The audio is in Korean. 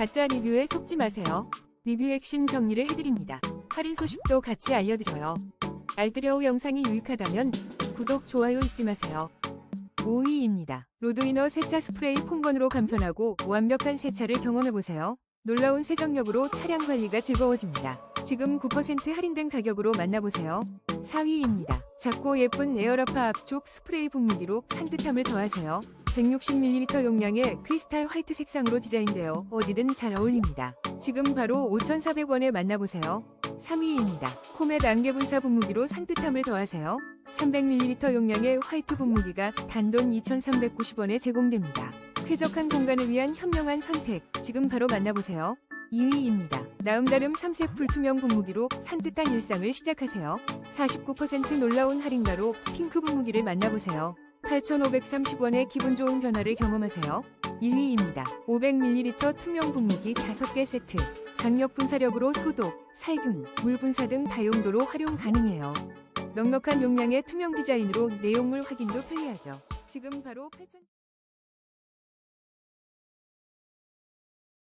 가짜 리뷰에 속지 마세요. 리뷰 핵심 정리를 해드립니다. 할인 소식도 같이 알려드려요. 알뜰여우 영상이 유익하다면 구독, 좋아요 잊지 마세요. 5위입니다. 로드위너 세차 스프레이 폰건으로 간편하고 완벽한 세차를 경험해보세요. 놀라운 세정력으로 차량 관리가 즐거워집니다. 지금 9% 할인된 가격으로 만나보세요. 4위입니다. 작고 예쁜 에어라파 압축 스프레이 분무기로 산뜻함을 더하세요. 160ml 용량의 크리스탈 화이트 색상으로 디자인되어 어디든 잘 어울립니다. 지금 바로 5,400원에 만나보세요. 3위입니다. 코멧 안개분사 분무기로 산뜻함을 더하세요. 300ml 용량의 화이트 분무기가 단돈 2,390원에 제공됩니다. 쾌적한 공간을 위한 현명한 선택. 지금 바로 만나보세요. 2위입니다. 나음다름 삼색 불투명 분무기로 산뜻한 일상을 시작하세요. 49% 놀라운 할인가로 핑크 분무기를 만나보세요. 8,530원의 기분 좋은 변화를 경험하세요. 1위입니다. 500ml 투명 분무기 5개 세트. 강력 분사력으로 소독, 살균, 물 분사 등 다용도로 활용 가능해요. 넉넉한 용량의 투명 디자인으로 내용물 확인도 편리하죠. 지금 바로 8,000